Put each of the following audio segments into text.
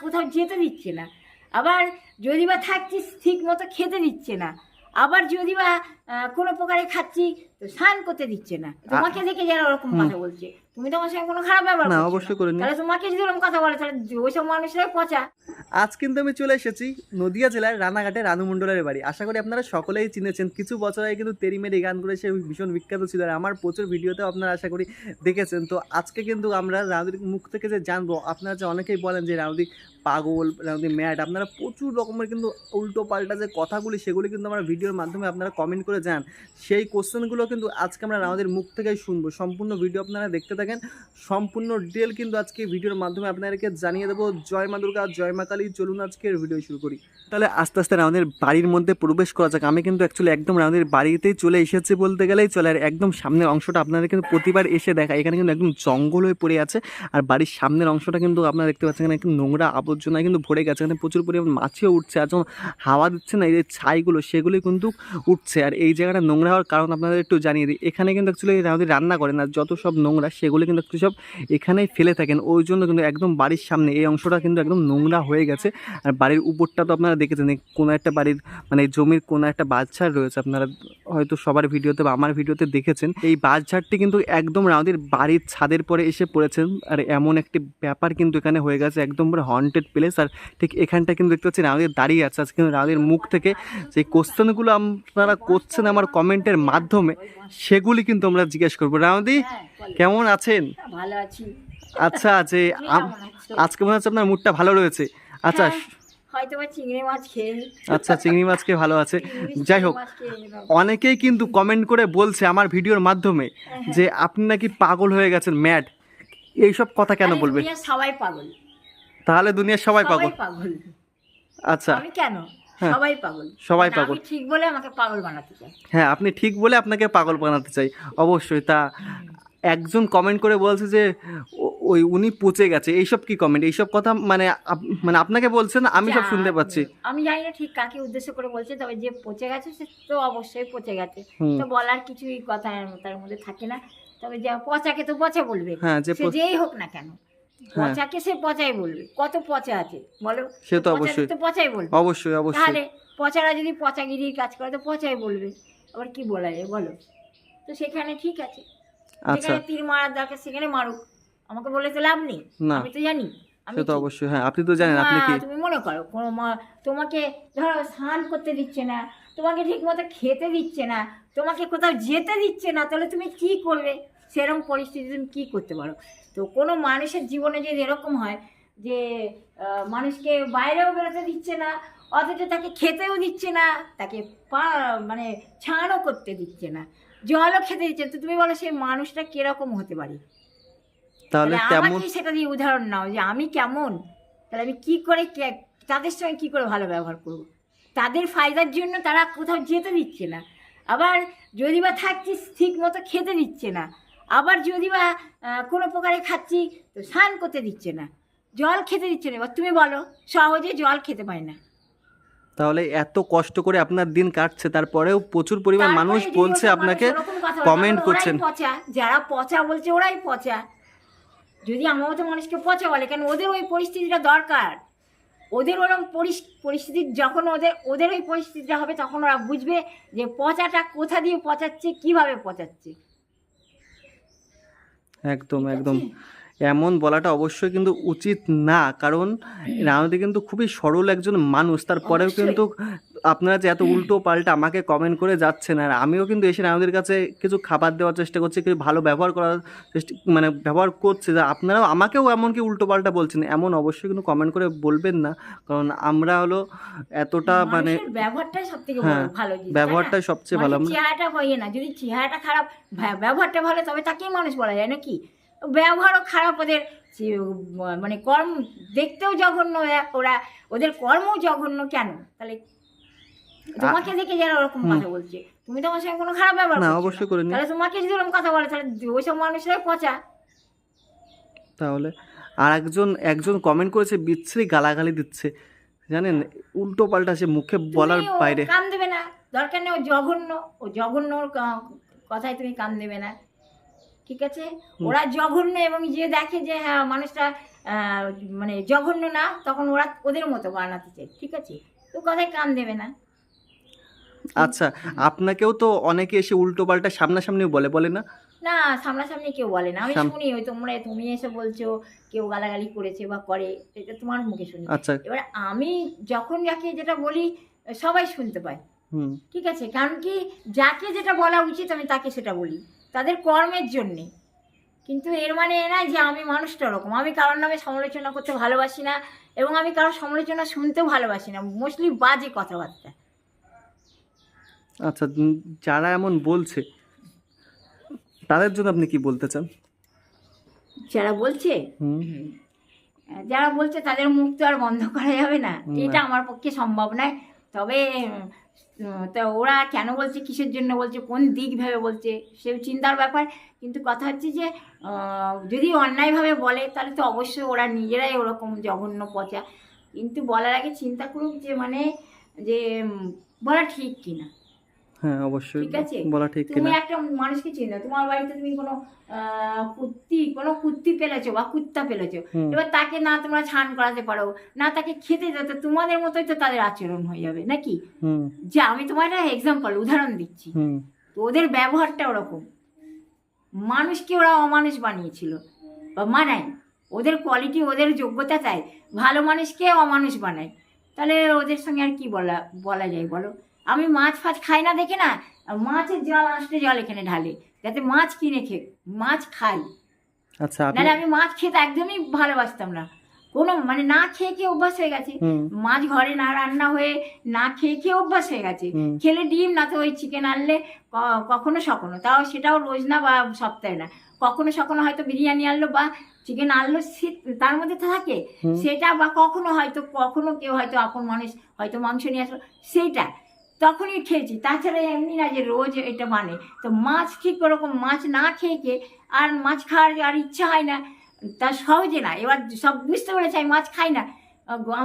কোথাও যেতে দিচ্ছে না। আবার যদি বা থাকছিস ঠিক মতো খেতে দিচ্ছে না। আবার যদি বা কোনো প্রকারে খাচ্ছি তো স্নান করতে দিচ্ছে না। তোমাকে দেখে যারা ওরকম কথা বলছে তুমি তোমার সঙ্গে কোনো খারাপ ব্যবহার না অবশ্যই করিনি। তাহলে তোমাকে যদি ওরকম কথা বলে তাহলে ওইসব মানুষরাই পচা। আজ কিন্তু আমি চলে এসেছি নদিয়া জেলার রানাঘাটে রানু মণ্ডলের বাড়ি। আশা করি আপনারা সকলেই চিনেছেন। কিছু বছর আগে কিন্তু তেরিমেরি গান করে সে ভীষণ বিখ্যাত ছিল আর আমার প্রচুর ভিডিওতেও আপনারা আশা করি দেখেছেন। তো আজকে কিন্তু আমরা রানুদির মুখ থেকে যে জানব আপনারা যে অনেকেই বলেন যে রানুদি পাগল রানুদি ম্যাড আপনারা প্রচুর রকমের কিন্তু উল্টো পাল্টা যে কথাগুলি সেগুলি কিন্তু আমরা ভিডিওর মাধ্যমে আপনারা কমেন্ট করে যান। সেই কোশ্চেনগুলো কিন্তু আজকে আমরা রানুদির মুখ থেকেই শুনব। সম্পূর্ণ ভিডিও আপনারা দেখতে থাকেন। সম্পূর্ণ ডিটেল কিন্তু আজকে ভিডিওর মাধ্যমে আপনাদেরকে জানিয়ে দেবো। জয় মা দুর্গা, জয় মা কালী। চলুন আজকের ভিডিও শুরু করি। তাহলে আস্তে আস্তে রাউন্ডের বাড়ির মধ্যে প্রবেশ করা যাক। আমি কিন্তু অ্যাকচুয়ালি একদম রাউন্ডের বাড়িতেই চলে এসেছি বলতে গেলেই চলে। আর একদম সামনের অংশটা আপনাদের কিন্তু প্রতিবার এসে দেখা। এখানে কিন্তু একদম জঙ্গল হয়ে পড়ে আছে। আর বাড়ির সামনের অংশটা কিন্তু আপনারা দেখতে পাচ্ছেন, এখানে একটু নোংরা আবর্জনায় কিন্তু ভরে গেছে। এখানে প্রচুর পরিমাণ মাছিও উঠছে। আর যখন হাওয়া দিচ্ছে না। এই যে ছাইগুলো সেগুলি কিন্তু উঠছে। আর এই জায়গাটা নোংরা হওয়ার কারণ আপনাদের একটু জানিয়ে দিই। এখানে কিন্তু অ্যাকচুয়ালি রাউন্ডে রান্না করেন আর যত সব নোংরা সেগুলি কিন্তু সব এখানেই ফেলে থাকেন। ওই জন্য কিন্তু একদম বাড়ির সামনে এই অংশটা কিন্তু একদম নোংরা হয়ে গেছে। আর বাড়ির উপরটা তো আপনারা দেখেছেন কোনো একটা বাড়ির মানে জমির কোনো একটা বাচ্চার রয়েছে। আপনারা হয়তো সবার ভিডিওতে বা আমার ভিডিওতে দেখেছেন। এই বাঁশঝাড়টি কিন্তু একদম রাউদের বাড়ির ছাদের পরে এসে পড়েছেন। আর এমন একটি ব্যাপার কিন্তু এখানে হয়ে গেছে, একদম পুরো হন্টেড প্লেস আর ঠিক এখানটা কিন্তু দেখতে পাচ্ছি রাউদের দাঁড়িয়ে আছে। আজকে কিন্তু রাউদের মুখ থেকে যে কোশ্চেনগুলো আপনারা করছেন আমার কমেন্টের মাধ্যমে সেগুলি কিন্তু আমরা জিজ্ঞেস করব। রাউদি হ্যাঁ কেমন আছেন? ভালো আছি। আচ্ছা আছো? আজকে মনে হচ্ছে আপনার মুডটা ভালো রয়েছে। আচ্ছা হ্যাঁ, চিংড়ি মাছ খেয়ে আচ্ছা চিংড়ি মাছকে ভালো আছে। যাই হোক। অনেকেই কিন্তু কমেন্ট করে বলছে আমার ভিডিওর মাধ্যমে যে আপনি নাকি পাগল হয়ে গেছেন ম্যাড। এইসব কথা কেন আরে বলবে? সবাই পাগল। তাহলে দুনিয়ার সবাই পাগল। আচ্ছা। কেন? হ্যাঁ। সবাই পাগল। সবাই মানে পাগল। ঠিক বলে আমাকে পাগল বানাতে চাই। হ্যাঁ আপনি ঠিক বলে আপনাকে পাগল বানাতে চাই। অবশ্যই তা একজন কমেন্ট করে বলছে যে ওই উনি পচে গেছে। এইসব কি কমেন্ট এইসব কথা মানে মানে আপনাকে বলছেন আমি সব শুনতে পাচ্ছি। আমি জানি না ঠিক কাকে উদ্দেশ্য করে বলছে তবে যে পচে গেছে সে তো অবশ্যই পচে গেছে। তো বলার কিছুই কথা তার মধ্যে থাকে না। তবে যে পচাকে তো পচা বলবে। হ্যাঁ যেই হোক না কেন। হ্যাঁ। পচাকে সে পচাই বলবে। কত পচা আছে বলো? সে তো অবশ্যই। তো পচাই বলবে। অবশ্যই অবশ্যই। তাহলে পচারা যদি পচাগিরির কাজ করে তো পচাই বলবে। আবার কি বলা যায় বলো? তো সেখানে ঠিক আছে। আচ্ছা। তীর মারার দরকার সেখানে মারুক। আমাকে বলে তো লাভ নেই। আমি তো জানি। আমি সে তো অবশ্যই হ্যাঁ আপনি তো জানেন আপনি কি তুমি মনে করো কোনো মা তোমাকে ধরো স্নান করতে দিচ্ছে না তোমাকে ঠিক মতো খেতে দিচ্ছে না তোমাকে কোথাও যেতে দিচ্ছে না তাহলে তুমি কি করবে? সেরকম পরিস্থিতি তুমি কী করতে পারো? তো কোনো মানুষের জীবনে যদি এরকম হয় যে মানুষকে বাইরেও বেরোতে দিচ্ছে না অথচ তাকে খেতেও দিচ্ছে না তাকে পা মানে ছানও করতে দিচ্ছে না জলও খেতে দিচ্ছে তো তুমি বলো সেই মানুষটা কীরকম হতে পারে? তাহলে আমাকে সেটা দিয়ে উদাহরণ নাও যে আমি কেমন? তাহলে আমি কি করে তাদের সঙ্গে কি করে ভালো ব্যবহার করব? তাদের ফায়দার জন্য তারা কোথাও যেতে দিচ্ছে না আবার যদি বা থাকছিস ঠিক মতো খেতে দিচ্ছে না আবার যদি বা কোনো প্রকারে খাচ্ছি তো স্নান করতে দিচ্ছে না। জল খেতে দিচ্ছে না। এবার তুমি বলো সহজে জল খেতে পায় না। তাহলে এত কষ্ট করে আপনার দিন কাটছে তারপরেও প্রচুর পরিমাণ মানুষ বলছে আপনাকে ওরাই করছেন। পচা। যারা পচা বলছে ওরাই পচা। যদি আমার মতো মানুষকে পচা বলে কেন ওদের ওই পরিস্থিতিটা দরকার। ওদের ওরকম পরিস্থিতি যখন ওদের ওদের ওই পরিস্থিতিটা হবে তখন ওরা বুঝবে যে পচাটা কোথা দিয়ে পচাচ্ছে কীভাবে পচাচ্ছে। একদম একদম। এমন বলাটা অবশ্যই কিন্তু উচিত না কারণ রানুদি কিন্তু খুবই সরল একজন মানুষ। তারপরেও কিন্তু আপনারা যে এত উল্টো পাল্টা আমাকে কমেন্ট করে যাচ্ছেন আর আমিও কিন্তু এসে আমাদের কাছে কিছু খাবার দেওয়ার চেষ্টা করছি কিছু ভালো ব্যবহার করার চেষ্টা মানে ব্যবহার করছে যে আপনারাও আমাকেও এমনকি উল্টো পাল্টা বলছেন এমন অবশ্যই কিন্তু কমেন্ট করে বলবেন না কারণ আমরা হলো এতটা মানে ব্যবহারটাই সব থেকে হ্যাঁ, ভালো জিনিস, ব্যবহারটাই সবচেয়ে ভালো চেহারাটা হইয়ে না যদি চেহারাটা খারাপ ব্যবহারটা ভালো তবে তাকেই মানুষ বলা যায় নাকি? ব্যবহারও খারাপ ওদের মানে কর্ম দেখতেও জঘন্য ওরা ওদের কর্মও জঘন্য কেন? তাহলে তোমাকে দেখে যারা ওরকম কথা বলছে। তুমি তোমার সঙ্গে কোনো খারাপ ব্যবহার না অবশ্যই করিনি। তাহলে তোমাকে যদি ওরকম কথা বলে তাহলে ওইসব মানুষরাই পচা। তাহলে আর একজন একজন কমেন্ট করেছে বিচ্ছিরি গালাগালি দিচ্ছে। জানেন উল্টো পাল্টা সে মুখে বলার বাইরে। কান দেবে না। দরকার নেই ও জঘন্য। ও জঘন্য কথায় তুমি কান দেবে না। ঠিক আছে? ওরা জঘন্য এবং যে দেখে যে হ্যাঁ মানুষটা আহ, মানে জঘন্য না তখন ওরা ওদের মতো বানাতে চায়। ঠিক আছে? তো কথায় কান দেবে না। আচ্ছা আপনাকেও তো অনেকে এসে উল্টো পাল্টা সামনাসামনিও বলে বলে না? না সামনাসামনি কেউ বলে না। আমি সাম- শুনি ওই তোমরা তুমি এসে বলছো কেউ গালাগালি করেছে বা করে এটা তোমার মুখে শুনি। আচ্ছা। এবার আমি যখন যাকে যেটা বলি সবাই শুনতে পায়। হুম। ঠিক আছে? কারণ কি যাকে যেটা বলা উচিত আমি তাকে সেটা বলি। তাদের কর্মের জন্যে। কিন্তু এর মানে এ নয় যে আমি মানুষটা ওরকম। আমি কারোর নামে সমালোচনা করতে ভালোবাসি না এবং আমি কারোর সমালোচনা শুনতেও ভালোবাসি না। মোস্টলি বাজে কথাবার্তা। আচ্ছা যারা এমন বলছে তাদের জন্য আপনি কি বলতে চান? যারা বলছে? হুম। যারা বলছে তাদের মুখ তো আর বন্ধ করা যাবে না। এটা আমার পক্ষে সম্ভব নয়। তবে তা ওরা কেন বলছে কিসের জন্য বলছে কোন দিক ভেবে বলছে সে চিন্তার ব্যাপার। কিন্তু কথা হচ্ছে যে যদি অন্যায়ভাবে বলে তাহলে তো অবশ্যই ওরা নিজেরাই ওরকম জঘন্য পচা। কিন্তু বলার আগে চিন্তা করুক যে মানে যে বলা ঠিক কিনা। হ্যাঁ অবশ্যই ঠিক আছে? বলা ঠিক তুমি একটা মানুষকে চিনো তোমার বাড়িতে তুমি কোনো কুত্তি কোনো কুত্তি পেলেছো বা কুত্তা পেলেছো এবার তাকে না তোমরা ছান করাতে পারো না তাকে খেতে দাও তোমাদের মতোই তো তাদের আচরণ হয়ে যাবে নাকি? যে আমি তোমার একটা এক্সাম্পল উদাহরণ দিচ্ছি। তো ওদের ব্যবহারটা ওরকম। মানুষকে ওরা অমানুষ বানিয়েছিল বা মানায়। ওদের কোয়ালিটি ওদের যোগ্যতা চাই ভালো মানুষকে অমানুষ বানায়। তাহলে ওদের সঙ্গে আর কি বলা বলা যায় বলো? আমি মাছ ফাছ খাই না দেখে না মাছের জল আসতে জল এখানে ঢালে যাতে মাছ কিনে খে মাছ খাই। আচ্ছা নাহলে আমি মাছ খেতে একদমই ভালোবাসতাম না। কোনো মানে না খেয়ে খেয়ে অভ্যাস হয়ে গেছে। মাছ ঘরে না রান্না হয়ে না খেয়ে খেয়ে অভ্যাস হয়ে গেছে। খেলে ডিম না তো ওই চিকেন আনলে কখনো সখনো তাও সেটাও রোজ না বা সপ্তাহে না। কখনো সখনো হয়তো বিরিয়ানি আনলো বা চিকেন আনলো সে- তার মধ্যে থাকে। সেটা বা কখনো হয়তো কখনো কেউ হয়তো আপন মানুষ হয়তো মাংস নিয়ে আসলো সেইটা। তখনই খেয়েছি। তাছাড়া এমনি না যে রোজ এটা মানে। তো মাছ ঠিক ওরকম মাছ না খেয়ে আর মাছ খাওয়ার আর ইচ্ছা হয় না, তা সহজে না। এবার সব বুঝতে পেরেছে আমি মাছ খাই না।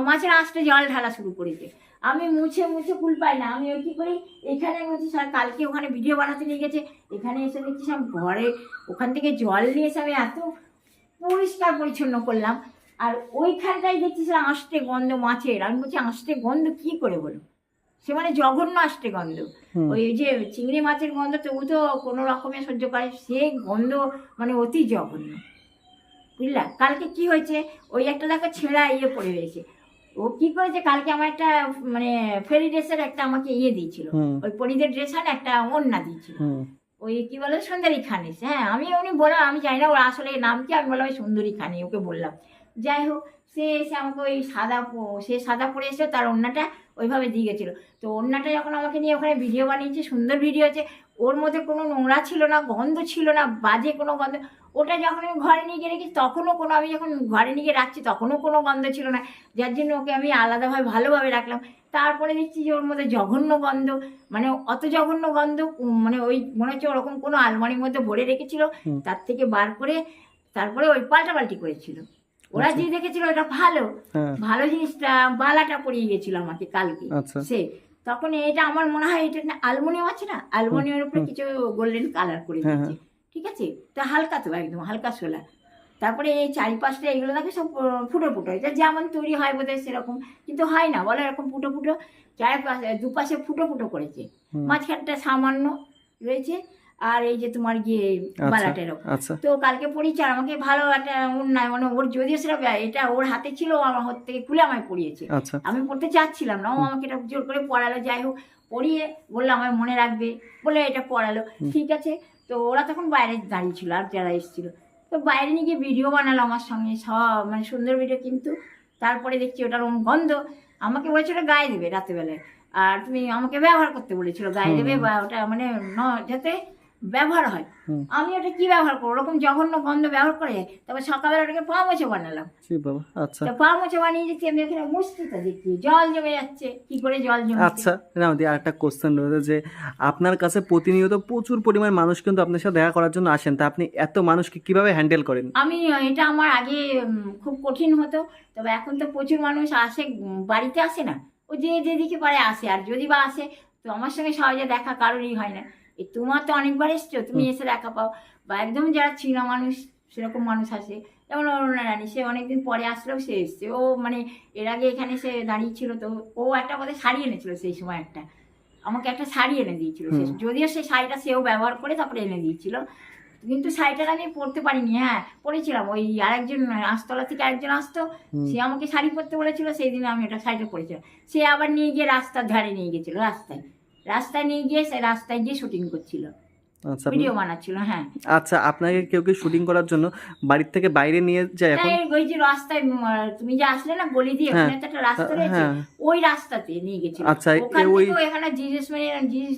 মাছের আঁশটা জল ঢালা শুরু করেছে আমি মুছে মুছে কুল পাই না। আমি ওই কী করি, এখানে বলছি, স্যার, কালকে ওখানে ভিডিও বানাতে নিয়ে গেছে। এখানে এসে দেখছি সব ঘরে ওখান থেকে জল নিয়ে এসে আমি এত পরিষ্কার পরিচ্ছন্ন করলাম। আর ওইখানটাই দেখছি, স্যার, আঁশটে গন্ধ মাছের। আমি বলছি, আঁশটে গন্ধ কী করে বলো সে মানে জঘন্য আঁশটে গন্ধ। ওই যে চিংড়ি মাছের গন্ধ তবু তো কোনো রকমে সহ্য করে সে গন্ধ মানে অতি জঘন্য। বুঝলা? কালকে কি হয়েছে? ওই একটা দেখো ছেঁড়া ইয়ে পড়ে রয়েছে। ও কি করেছে? কালকে আমার একটা মানে ফেরি ড্রেসের একটা আমাকে ইয়ে দিয়েছিল। ওই পরিদের ড্রেস আর একটা ওড়না দিয়েছিল। ওই কি বলে? সুন্দরী খানিস হ্যাঁ আমি উনি বললাম আমি জানি না ওর আসলে নাম কি আমি বললাম ওই সুন্দরী খানি ওকে বললাম। যাই হোক সে এসে আমাকে ওই সাদা সে সাদা পরে এসে তার ওড়নাটা ওইভাবে দিয়ে গেছিল। তো ওড়নাটা যখন আমাকে নিয়ে ওখানে ভিডিও বানিয়েছে সুন্দর ভিডিও আছে ওর মধ্যে কোনো নোংরা ছিল না গন্ধ ছিল না বাজে কোনো গন্ধ। ওটা যখন আমি ঘরে নিয়ে গিয়ে রেখেছি তখনও কোনো আমি যখন ঘরে নিয়ে গিয়ে রাখছি তখনও কোনো গন্ধ ছিল না। যার জন্য ওকে আমি আলাদাভাবে ভালোভাবে রাখলাম। তারপরে দেখছি যে ওর মধ্যে জঘন্য গন্ধ মানে অত জঘন্য গন্ধ মানে ওই মনে হচ্ছে ওরকম কোনো আলমারির মধ্যে ভরে রেখেছিল। তার থেকে বার করে তারপরে ওই পাল্টাপাল্টি করেছিল। ওরা আচ্ছা। যে দেখেছিল ওটা ভালো হ্যাঁ। ভালো জিনিসটা বালাটা পরিয়ে গেছিল আমাকে কালকে আচ্ছা। সে। তখন এটা আমার মনে হয় এটা না অ্যালুমিনিয়াম আছে না? অ্যালুমিনিয়ামের উপরে কিছু গোল্ডেন কালার করে হ্যাঁ, দিচ্ছে ঠিক আছে? তা হালকা তো একদম হালকা সোলা। তারপরে এই চারিপাশটা এগুলো দেখে সব ফুটো ফুটো। এটা যেমন তৈরি হয় বোধহয় সেরকম কিন্তু হয় না বলো এরকম ফুটো ফুটো। চারিপাশে দুপাশে ফুটো ফুটো করেছে। মাঝখানটা সামান্য রয়েছে। আর এই যে তোমার গিয়ে বালাটা এরকম আচ্ছা। তো কালকে পড়িয়েছে আর আমাকে ভালো একটা অন্যায় মানে ওর যদিও সেটা এটা ওর হাতে ছিল আমার হাত থেকে খুলে আমায় পড়িয়েছে। আচ্ছা। আমি পড়তে চাচ্ছিলাম না ও আমাকে এটা জোর করে পড়ালো যাই হোক পড়িয়ে বলল আমায় মনে রাখবে বলে এটা পড়ালো। ঠিক আছে তো ওরা তখন বাইরে দাঁড়িয়ে ছিল আর যারা এসেছিল। তো বাইরে নিয়ে গিয়ে ভিডিও বানালো আমার সঙ্গে সব মানে সুন্দর ভিডিও কিন্তু। তারপরে দেখছি ওটার গন্ধ আমাকে বলেছে ওটা গায়ে দেবে রাতেবেলায় আর তুমি আমাকে ব্যবহার করতে বলেছিল গায়ে দেবে বা ওটা মানে ন- যাতে ব্যবহার হয়। আমি ওটা কি ব্যবহার করব? ওরকম জঘন্য গন্ধ ব্যবহার করে যায় তারপর সকালবেলা ওটাকে পা মোছে বানালাম। বাবা আচ্ছা। তা পা মোছে বানিয়ে দিচ্ছি আমি এখানে মুস্তিটা দেখছি জল জমে যাচ্ছে। কি করে জল জমে আচ্ছা রামদি আর একটা কোশ্চেন রয়েছে যে আপনার কাছে প্রতিনিয়ত প্রচুর পরিমাণ মানুষ কিন্তু আপনার সাথে দেখা করার জন্য আসেন তা আপনি এত মানুষকে কীভাবে হ্যান্ডেল করেন? আমি এটা আমার আগে খুব কঠিন হতো তবে এখন তো প্রচুর মানুষ আসে বাড়িতে আসে না। ও যে যেদিকে পারে আসে আর যদি বা আসে তো আমার সঙ্গে সহজে দেখা কারোরই হয় না। তোমার তো অনেকবার এসছো তুমি এসে দেখা পাও। বা একদম যারা চীনা মানুষ সেরকম মানুষ আসে। যেমন অরুণা রানী সে অনেকদিন পরে আসলেও সে এসছে। ও মানে এর আগে এখানে সে দাঁড়িয়ে ছিল তো ও একটা বোধহয় শাড়ি এনেছিল সেই সময় একটা। আমাকে একটা শাড়ি এনে দিয়েছিল। সে যদিও সেই শাড়িটা সেও ব্যবহার করে তারপরে এনে দিয়েছিল। কিন্তু শাড়িটা আমি পরতে পারিনি হ্যাঁ পরেছিলাম। ওই আরেকজন আস্তলা থেকে আরেকজন আসতো সে আমাকে শাড়ি পরতে বলেছিল সেই দিন আমি ওটা শাড়িটা পরেছিলাম। সে আবার নিয়ে গিয়ে রাস্তার ধারে নিয়ে গেছিল রাস্তায়। রাস্তায় নিয়ে গিয়ে সে রাস্তায় গিয়ে শুটিং করছিল। আচ্ছা ভিডিও বানাচ্ছিল হ্যাঁ। আচ্ছা আপনাকে কেউ কেউ শুটিং করার জন্য বাড়ির থেকে বাইরে নিয়ে যায় এখন? তাই ওই যে রাস্তায় তুমি যে আসলে না গলি দিয়ে হ্যাঁ, ওখানে একটা রাস্তা রয়েছে হ্যাঁ। ওই রাস্তাতে নিয়ে গেছিল। আচ্ছা, ওখান থেকে এখানে জিজাস মানে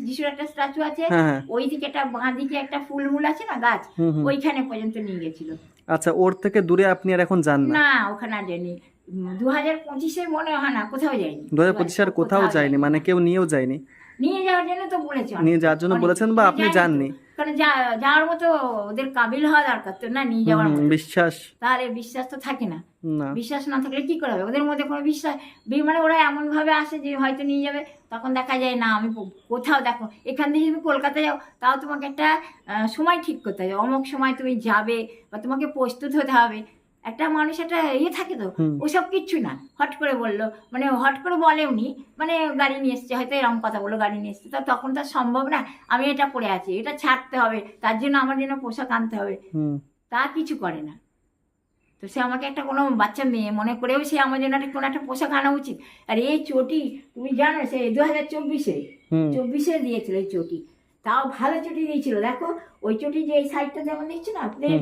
যিশুর একটা স্ট্যাচু আছে হ্যাঁ ওই দিকে একটা বাঁ দিকে একটা ফুল মূল আছে না গাছ ওইখানে পর্যন্ত নিয়ে গেছিল। আচ্ছা ওর থেকে দূরে আপনি আর এখন যান না? না ওখানে আর যায়নি। দু হাজার পঁচিশে মনে হয় না কোথাও যায়নি। দু হাজার পঁচিশে আর কোথাও যায়নি মানে কেউ নিয়েও যায়নি? নিয়ে যাওয়ার জন্য তো বলেছে অনেক। নিয়ে যাওয়ার জন্য বলেছেন বা আপনি যাননি? কারণ যাওয়ার মতো ওদের কাবিল হওয়া দরকার তো না? নিয়ে যাওয়ার বিশ্বাস। তাহলে বিশ্বাস তো থাকে না। না। বিশ্বাস না থাকলে কি করে হবে ওদের মধ্যে কোনো বিশ্বাস মানে ওরা এমন ভাবে আসে যে হয়তো নিয়ে যাবে তখন দেখা যায় না আমি কোথাও দেখো এখান থেকে তুমি কলকাতা যাও তাও তোমাকে একটা সময় ঠিক করতে হবে। অমুক সময় তুমি যাবে বা তোমাকে প্রস্তুত হতে হবে। একটা মানুষ একটা ইয়ে থাকে তো ওসব কিচ্ছু না। হট করে বলল মানে হট করে বলেওনি মানে গাড়ি নিয়ে এসছে হয়তো এরকম কথা বলল গাড়ি নিয়ে এসছে। তা তখন তো সম্ভব না আমি এটা পড়ে আছি এটা ছাড়তে হবে তার জন্য আমার জন্য পোশাক আনতে হবে। তা কিছু করে না। তো সে আমাকে একটা কোনো বাচ্চা মেয়ে মনে করেও সে আমার জন্য একটা কোনো একটা পোশাক আনা উচিত। আর এই চটি তুমি জানো সে দু হাজার চব্বিশে চব্বিশে দিয়েছিল এই চটি। তাও ভালো চটি দিয়েছিল দেখো ওই চটি যে এই সাইডটা যেমন দেখছ না প্লেন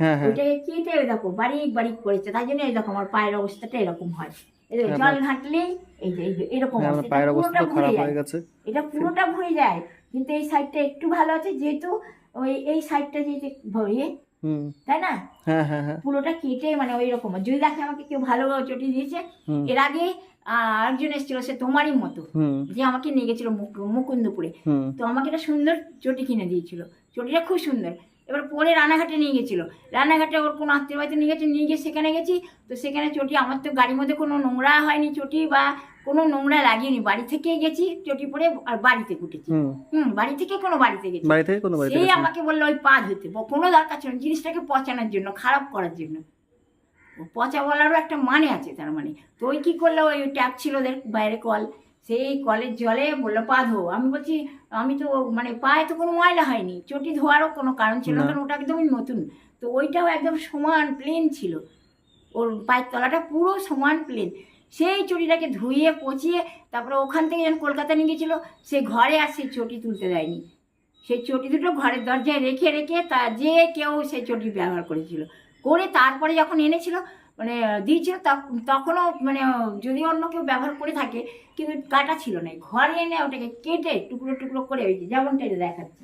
হ্যাঁ ওইটাকে কেটে দেখো বারিক বারিক করেছে। তাই জন্য এই দেখো আমার পায়ের অবস্থাটা এরকম হয়। এই দেখো, জল ঘাঁটলেই এই যে এরকম অবস্থা। আমার এটা পায়ের অবস্থা পুরোটা খারাপ ভরে হয়ে যায়। গেছে। এটা পুরোটা ভরে যায়। কিন্তু এই সাইডটা একটু ভালো আছে যেহেতু ওই এই সাইডটা যেহেতু ভরিয়ে তাই না? হ্যাঁ হ্যাঁ হ্যাঁ। পুরোটা কেটে মানে ওই রকম যদি দেখে আমাকে কেউ ভালো চটি দিয়েছে এর আগে আরেকজন এসেছিল সে তোমারই মতো যে আমাকে নিয়ে গেছিল মুকুন্দপুরে। তো আমাকে একটা সুন্দর চটি কিনে দিয়েছিল। চটিটা খুব সুন্দর। এবার পরে রানাঘাটে নিয়ে গেছিল। রানাঘাটে ওর কোনো আত্মীয় বাড়িতে নিয়ে গেছে নিয়ে গিয়ে সেখানে গেছি। তো সেখানে চটি আমার তো গাড়ির মধ্যে কোনো নোংরা হয়নি চটি বা কোনো নোংরা লাগিয়েনি বাড়ি থেকে গেছি চটি পরে আর বাড়িতে কুটেছি হুম। বাড়ি থেকে কোনো বাড়িতে গেছি। সেই আমাকে বলল ওই পা ধুতে। কোনো দরকার ছিল জিনিসটাকে পচানোর জন্য খারাপ করার জন্য। পচা বলারও একটা মানে আছে তার মানে। তো ওই কী করল? ওই ট্যাপ ছিল ওদের বাইরে কল। সেই কলের জলে বলল পা ধো। আমি বলছি আমি তো মানে পায়ে তো কোনো ময়লা হয়নি। চটি ধোয়ারও কোনো কারণ ছিল। কারণ ওটা একদমই নতুন। তো ওইটাও একদম সমান প্লেন ছিল। ওর পায়ের তলাটা পুরো সমান প্লেন সেই চটিটাকে ধুইয়ে পচিয়ে তারপরে ওখান থেকে যখন কলকাতা নিয়ে গেছিল সে ঘরে আর সেই চটি তুলতে দেয়নি। সেই চটি দুটো ঘরের দরজায় রেখে রেখে তা যে কেউ সেই চটি ব্যবহার করেছিল। করে তারপরে যখন এনেছিল মানে দিয়েছিল তখ- তখনও মানে যদি অন্য কেউ ব্যবহার করে থাকে কিন্তু কাটা ছিল না। ঘরে এনে ওটাকে কেটে টুকরো টুকরো করে ওই যে যেমনটা এটা দেখাচ্ছি।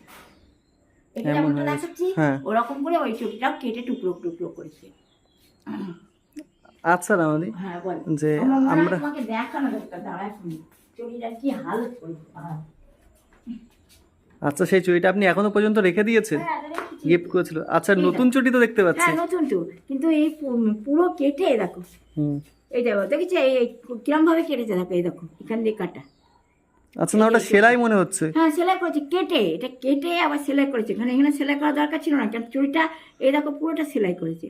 এটা যেমনটা দেখাচ্ছি হ্যাঁ। ওরকম করে ওই চটিটাও কেটে টুকরো টুকরো করেছে। আচ্ছা রামাদি। হ্যাঁ যে আমার তোমাকে দেখানো দরকার দাঁড়া কি করেছে আচ্ছা সেই চুড়িটা আপনি এখনও পর্যন্ত রেখে দিয়েছেন? হ্যাঁ। গিফট করেছিল? আচ্ছা নতুন চুটি তো দেখতে পাচ্ছি। হ্যাঁ নতুন তো কিন্তু এই পুরো কেটে দেখো। হুম। এই দেখো দেখেছি? এই কিরম ভাবে কেটেছে? দেখো এই দেখো এখান দিয়ে কাটা। আচ্ছা না ওটা সেলাই মনে হচ্ছে। হ্যাঁ সেলাই করেছে কেটে। এটা কেটে আবার সেলাই করেছে। কারণ এখানে সেলাই করা দরকার ছিল না কারণ চুড়িটা এই দেখো পুরোটা সেলাই করেছে।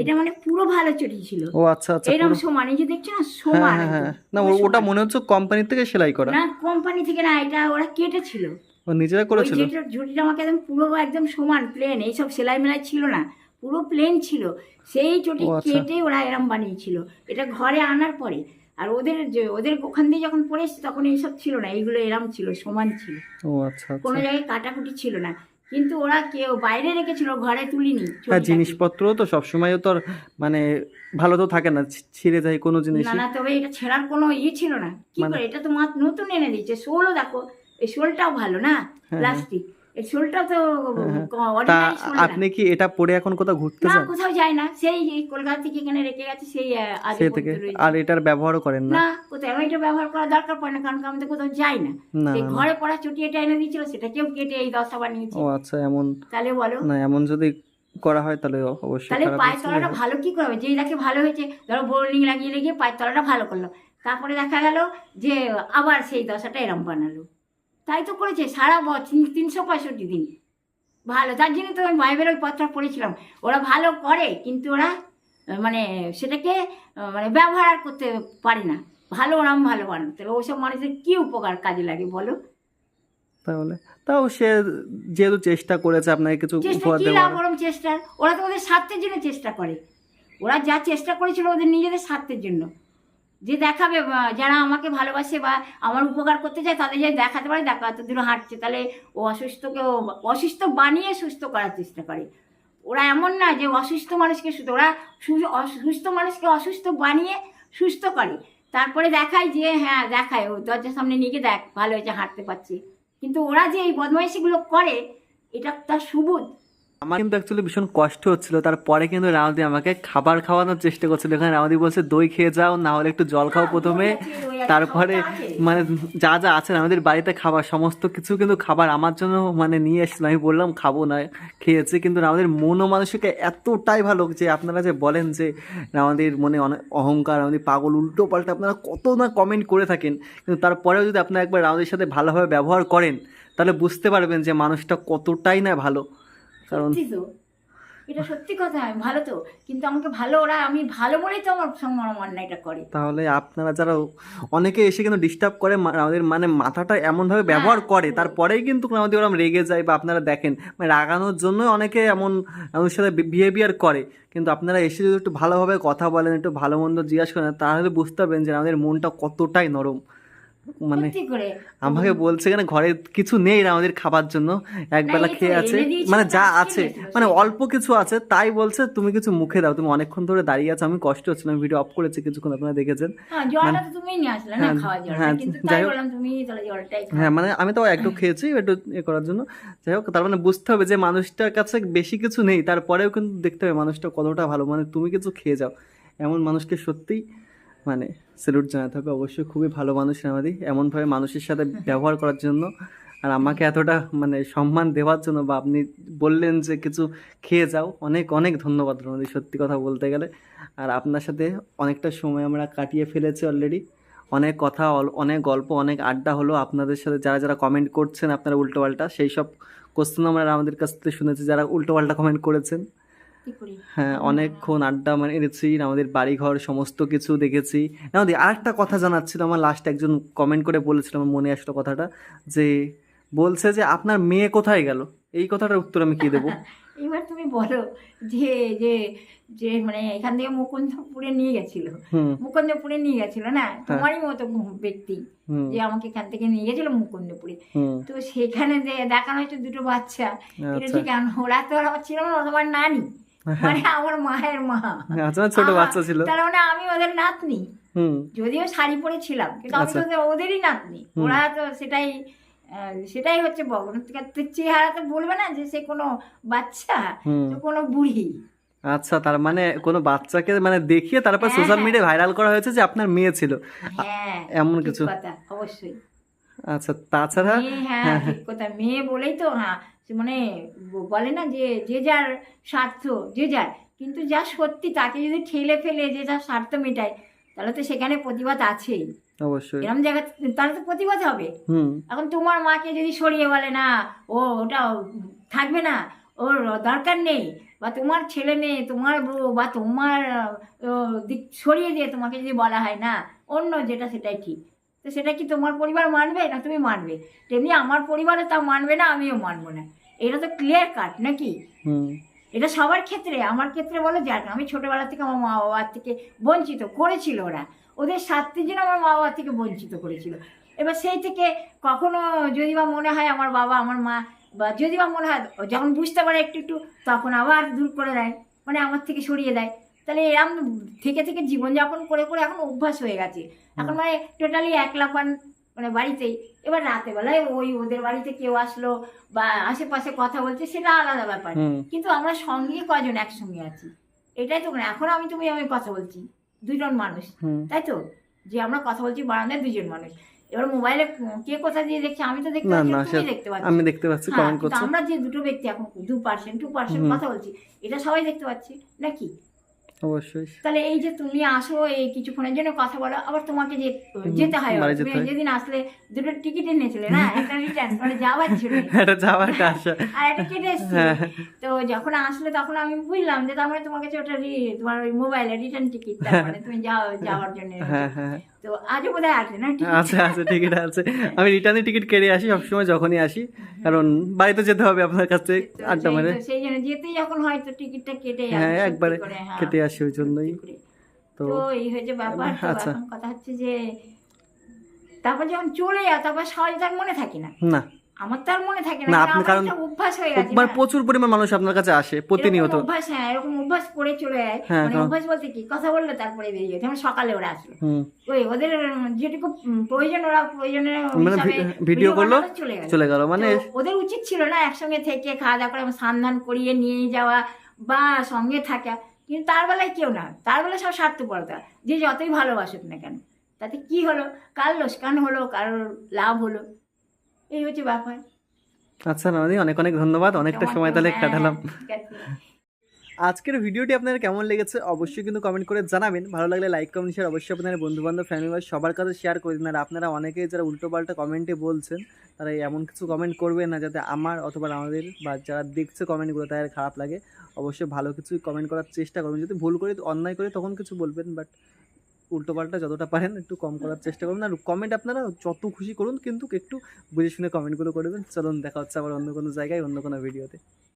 এটা মানে পুরো ভালো চুড়ি ছিল। ও আচ্ছা আচ্ছা এরকম সমান। এই যে দেখছ না হ্যাঁ সমান হ্যাঁ হ্যাঁ একদম। না ওটা মনে হচ্ছে কোম্পানির থেকে সেলাই করা। না কোম্পানি থেকে না এটা ওরা কেটেছিল। ও নিজেরা করেছিল? ঝুড়িটা আমাকে একদম পুরো একদম সমান প্লেন এইসব সেলাই মেলাই ছিল না পুরো প্লেন ছিল। সেই চটি আচ্ছা। কেটে ওরা এরম বানিয়েছিল। এটা ঘরে আনার পরে আর ওদের যে ওদের ওখান দিয়ে যখন পরে এসছে তখন এইসব ছিল না এইগুলো এরম ছিল সমান ছিল। ও আচ্ছা কোনো আচ্ছা জায়গায় কাটাকুটি ছিল না। কিন্তু ওরা কেউ বাইরে রেখেছিল ঘরে তুলিনি হ্যাঁ জিনিসপত্র তো সবসময়ও তো মানে ভালো তো থাকে না ছিঁড়ে যায় কোনো জিনিস না না তবে এটা ছেঁড়ার কোনো ইয়ে ছিল না। কি মানে- করে? এটা তো মাত্র নতুন এনে দিচ্ছে শোলও দেখো এই শোলটাও ভালো না? হ্যাঁ। প্লাস্টিক এই শোলটা তো হ্যাঁ। আপনি কি এটা পরে এখন কোথাও ঘুরতে যান? কোথাও যায় না। সেই কলকাতা থেকে এখানে রেখে গেছে সেই থেকে। আর এটার ব্যবহারও করেন না? না কোথাও এটা ব্যবহার করা দরকার পড়ে না কারণ আমি তো কোথাও যাই না। সেই। ঘরে পড়া চুটি এটা এনে দিয়েছিল সেটা কেউ কেটে এই দশা বানিয়েছে। ও আচ্ছা এমন তাহলে বলো। না এমন যদি করা হয় তাহলে অবশ্যই তাহলে পায়ের। তলাটা ভালো কি করবে? যেই দেখে ভালো হয়েছে ধরো বোর্ডিং লাগিয়ে লেগে পায়ের তলাটা ভালো করল। তারপরে দেখা গেল যে আবার সেই দশাটা এরম বানালো। তাই তো করেছে সারা বছর তিনশো পঁয়ষট্টি দিন। ভালো তার জন্য তো আমি বাইবেল ওই পত্র পড়েছিলাম। ওরা ভালো করে কিন্তু ওরা মানে সেটাকে মানে ব্যবহার আর করতে পারে না। ভালো ওরাম ভালো বানানো। তাহলে ওসব মানুষের কী উপকার কাজে লাগে বলো? তাহলে তাও সে যেহেতু চেষ্টা করেছে আপনাকে কিছু চেষ্টা উপহার কি দেওয়ার। ওরম চেষ্টার ওরা তো ওদের স্বার্থের জন্য চেষ্টা করে। ওরা যা চেষ্টা করেছিল ওদের নিজেদের স্বার্থের জন্য। যে দেখাবে যারা আমাকে ভালোবাসে বা আমার উপকার করতে চায়, তাদের যে দেখাতে পারে, দেখা এত দূরে হাঁটছে, তাহলে ও অসুস্থকে অসুস্থ বানিয়ে সুস্থ করার চেষ্টা করে। ওরা এমন না যে অসুস্থ মানুষকে সুস্থ, ওরা সুস্থ মানুষকে অসুস্থ বানিয়ে সুস্থ করে। তারপরে দেখায় যে হ্যাঁ দেখায়, ও দরজার সামনে নিয়ে দেখ, ভালো হয়েছে, হাঁটতে পারছি। কিন্তু ওরা যে এই বদমাইশিগুলো করে, এটা তার সুবোধ। আমার কিন্তু অ্যাকচুয়ালি ভীষণ কষ্ট হচ্ছিল। তারপরে কিন্তু রাউদি আমাকে খাবার খাওয়ানোর চেষ্টা করছিল। এখানে রাউদি বলছে দই খেয়ে যাও না হলে একটু জল খাও প্রথমে। আছে, তারপরে। মানে যা যা আছে আমাদের বাড়িতে খাবার সমস্ত কিছু কিন্তু খাবার আমার জন্য মানে নিয়ে এসেছিল। আমি বললাম খাব না খেয়েছি। কিন্তু আমাদের মন ও মানসিকে এতটাই ভালো যে আপনারা যে বলেন যে আমাদের মনে অনেক অহংকার আমাদের পাগল উল্টো পাল্টা আপনারা কত না কমেন্ট করে থাকেন। কিন্তু তারপরেও যদি আপনারা একবার রাউদের সাথে ভালোভাবে ব্যবহার করেন তাহলে বুঝতে পারবেন যে মানুষটা কতটাই না ভালো। কারণ তো। এটা সত্যি কথা ভালো তো। কিন্তু আমাকে ভালো ওরা আমি ভালো বলেই তো আমার অন্যায়টা করে। তাহলে আপনারা যারা অনেকে এসে কিন্তু ডিস্টার্ব করে আমাদের মানে মাথাটা এমনভাবে ব্যবহার হ্যাঁ। করে তারপরেই কিন্তু আমাদের ওরকম রেগে যায় বা আপনারা দেখেন মানে রাগানোর জন্য অনেকে এমন আমাদের সাথে বিহেভিয়ার করে। কিন্তু আপনারা এসে যদি একটু ভালোভাবে কথা বলেন একটু ভালো মন্দ জিজ্ঞাসা করেন তাহলে বুঝতে পারবেন যে আমাদের মনটা কতটাই নরম। মানে আমাকে বলছে এখানে ঘরে কিছু নেই না আমাদের খাবার জন্য একবেলা খেয়ে আছে। মানে যা আছে মানে অল্প কিছু আছে তাই বলছে তুমি কিছু মুখে দাও তুমি অনেকক্ষণ ধরে দাঁড়িয়ে আছো আমি কষ্ট হচ্ছিল আমি ভিডিও অফ করেছি কিছুক্ষণ আপনারা দেখেছেন। হ্যাঁ জলটা তো তুমিই নিয়ে আসলে না হ্যাঁ, হ্যাঁ, যাই হোক। হ্যাঁ মানে আমি তো একটু খেয়েছি একটু এ করার জন্য। যাই হোক তার মানে বুঝতে হবে যে মানুষটার কাছে বেশি কিছু নেই তারপরেও কিন্তু দেখতে হবে মানুষটা কতটা ভালো। মানে তুমি কিছু খেয়ে যাও এমন মানুষকে সত্যিই মানে স্যালুট জানাতে হবে। অবশ্যই খুবই ভালো মানুষ আমাদি এমনভাবে মানুষের সাথে ব্যবহার করার জন্য আর আমাকে এতটা মানে সম্মান দেওয়ার জন্য বা আপনি বললেন যে কিছু খেয়ে যাও, অনেক অনেক ধন্যবাদ রণদি সত্যি কথা বলতে গেলে। আর আপনার সাথে অনেকটা সময় আমরা কাটিয়ে ফেলেছি অলরেডি অনেক কথা অনেক গল্প, অনেক আড্ডা হলো আপনাদের সাথে। যারা যারা কমেন্ট করছেন আপনারা উল্টোপাল্টা, সেই সব কোশ্চেন আমরা আমাদের কাছ থেকে শুনেছি। যারা উল্টোপাল্টা কমেন্ট করেছেন হ্যাঁ অনেকক্ষণ আড্ডা মেরেছি আমাদের বাড়িঘর সমস্ত কিছু দেখেছি। আমাদের আরেকটা কথা জানাচ্ছিল আমার লাস্ট একজন কমেন্ট করে বলেছিল আমার মনে আসলো কথাটা যে বলছে যে আপনার মেয়ে কোথায় গেল? এই কথাটার উত্তর আমি কি দেবো? এবার তুমি বলো যে যে যে মানে এখান থেকে মুকুন্দপুরে নিয়ে গেছিল। মুকুন্দপুরে নিয়ে গেছিল না? তোমারই মতো ব্যক্তি যে আমাকে এখান থেকে নিয়ে গেছিল মুকুন্দপুরে। তো সেখানে যে দেখানো হয়েছে দুটো বাচ্চা এটা আচ্ছা ঠিক ওরা তো আর আমার ছিল না আমার নানি। মানে আমার মায়ের মা। আচ্ছা ছোট বাচ্চা ছিল। তার মানে আমি ওদের নাতনি। যদিও শাড়ি পরেছিলাম কিন্তু আমি তো আচ্ছা। ওদের- ওদেরই নাতনি। ওরা তো সেটাই সেটাই হচ্ছে চেহারা তো বলবে না যে সে কোনো বাচ্চা কোনো বুড়ি। আচ্ছা তার মানে কোনো বাচ্চাকে মানে দেখিয়ে তারপর হ্যাঁ, সোশ্যাল হ্যাঁ। মিডিয়ায় ভাইরাল করা হয়েছে যে আপনার মেয়ে ছিল। হ্যাঁ এমন কিছু। অবশ্যই। আচ্ছা তাছাড়া মেয়ে হ্যাঁ মেয়ে বলেই তো হ্যাঁ মানে বলে না যে যে যার স্বার্থ যে যার। কিন্তু যা সত্যি তাকে যদি ঠেলে ফেলে যে যার স্বার্থ মেটায় তাহলে তো সেখানে প্রতিবাদ আছেই। অবশ্যই। এরম জায়গা তাহলে তো প্রতিবাদ হবে। হুম। এখন তোমার মাকে যদি সরিয়ে বলে না ও ওটা থাকবে না ওর দরকার নেই বা তোমার ছেলে মেয়ে তোমার বউ বা তোমার দিক সরিয়ে দিয়ে তোমাকে যদি বলা হয় না অন্য যেটা সেটাই ঠিক। তো সেটা কি তোমার পরিবার মানবে না তুমি মানবে? তেমনি আমার পরিবারও তা মানবে না আমিও মানবো না। এটা তো ক্লিয়ার কাট নাকি? এটা সবার ক্ষেত্রে আমার ক্ষেত্রে বলো যাক আমি ছোটবেলা থেকে আমার মা বাবার থেকে বঞ্চিত করেছিল ওরা। ওদের স্বার্থের জন্য আমার মা বাবার থেকে বঞ্চিত করেছিল। এবার সেই থেকে কখনো যদি বা মনে হয় আমার বাবা আমার মা বা যদি বা মনে হয় যখন বুঝতে পারে একটু একটু তখন আবার দূর করে দেয়। মানে আমার থেকে সরিয়ে দেয়। তাহলে এরম থেকে থেকে জীবনযাপন করে করে এখন অভ্যাস হয়ে গেছে। এখন মানে টোটালি একলা পান মানে বাড়িতেই। এবার রাতে বেলায় ওই ওদের বাড়িতে কেউ আসলো বা আশেপাশে কথা বলছে সেটা আলাদা ব্যাপার। কিন্তু আমরা সঙ্গে কজন একসঙ্গে আছি? এটাই তো মানে এখন আমি তুমি আমি কথা বলছি দুজন মানুষ। তাই তো? যে আমরা কথা বলছি বারান্দায় দুজন মানুষ। এবার মোবাইলে কে কোথা দিয়ে দেখছে? আমি তো দেখতে পাচ্ছি তুমি দেখতে পাচ্ছি। আমি দেখতে পাচ্ছি হ্যাঁ, কমেন্ট আমরা যে দুটো ব্যক্তি এখন দু পার্সেন্ট টু পার্সেন্ট হুম। কথা বলছি এটা সবাই দেখতে পাচ্ছি নাকি? অবশ্যই। তাহলে এই যে তুমি আসো এই কিছুক্ষণের জন্য কথা বলো আবার তোমাকে যে যেতে হয় হয়। যেদিন আসলে দুটো টিকিট এনেছিলে না? একটা রিটার্ন মানে যাওয়ার ছিল। এটা যাওয়াটা আসা আর একটা কেটে হ্যাঁ। তো যখন আসলে তখন আমি বুঝলাম যে তার মানে তোমার কাছে ওটা তোমার ওই মোবাইলে রিটার্ন টিকিট মানে তুমি যাও যাওয়ার জন্য হ্যাঁ হ্যাঁ। তো আজও বোধহয় আছে না? টিকিট আচ্ছা আচ্ছা টিকিট আছে। আমি রিটার্নের টিকিট কেটে আসি সবসময় যখনই আসি। কারণ বাড়িতে যেতে হবে আপনার কাছে আড্ডা সেই- সেই জন্য যেতেই যখন হয় তো টিকিটটা কেটে হ্যাঁ একবারে কেটে আসি ওই জন্যই। তো এই হয়েছে ব্যাপার। আচ্ছা। কথা হচ্ছে যে তারপর যখন চলে যাও তারপর সবাই তার মনে থাকে না। না। আমার তো আর মনে থাকে না, না আপনি কারণ- অভ্যাস হয়ে গেছে। মানে প্রচুর পরিমাণ মানুষ আপনার কাছে আসে প্রতিনিয়ত। অভ্যাস হ্যাঁ এরকম অভ্যাস করে চলে যায়। মানে অভ্যাস বলতে কি? কথা বললে তারপরে বেরিয়ে যেত যেমন সকালে ওরা আসলো। ওই ওদের যেটুকু প্রয়োজন ওরা মানে ভিডিও করল, চলে গেল। মানে ওদের উচিত ছিল না একসঙ্গে থেকে খাওয়া দাওয়া করে স্নান করিয়ে নিয়ে যাওয়া বা সঙ্গে থাকা। কিন্তু তার বেলায় কেউ না। তার বেলায় সব স্বার্থপরতা। যে যতই ভালোবাসুক না কেন। তাতে কি হলো? কার লোসকান হলো? কারোর লাভ হলো? এই হচ্ছে ব্যাপার। আচ্ছা নদী অনেক অনেক ধন্যবাদ। অনেকটা সময় তাহলে কাটালাম। আজকের ভিডিওটি আপনার কেমন লেগেছে অবশ্যই কিন্তু কমেন্ট করে জানাবেন। ভালো লাগলে লাইক কমেন্ট শেয়ার অবশ্যই আপনাদের বন্ধু বান্ধব ফ্যামিলি মেম্বার সবার কাছে শেয়ার করে দিন। আর আপনারা অনেকেই যারা উল্টোপাল্টা কমেন্টে বলছেন, তারা এমন কিছু কমেন্ট করবেন না যাতে আমার অথবা আমাদের বা যারা দেখছে কমেন্টগুলো তাদের খারাপ লাগে। অবশ্যই ভালো কিছু কমেন্ট করার চেষ্টা করবেন। যদি ভুল করে, অন্যায় করে তখন কিছু বলবেন বাট উল্টোপাল্টা যতটা পারেন একটু কম করার চেষ্টা করুন আর কমেন্ট আপনারা যত খুশি করুন, কিন্তু একটু বুঝে শুনে কমেন্টগুলো করবেন চলুন, দেখা হচ্ছে আবার অন্য কোনো জায়গায়, অন্য কোনো ভিডিওতে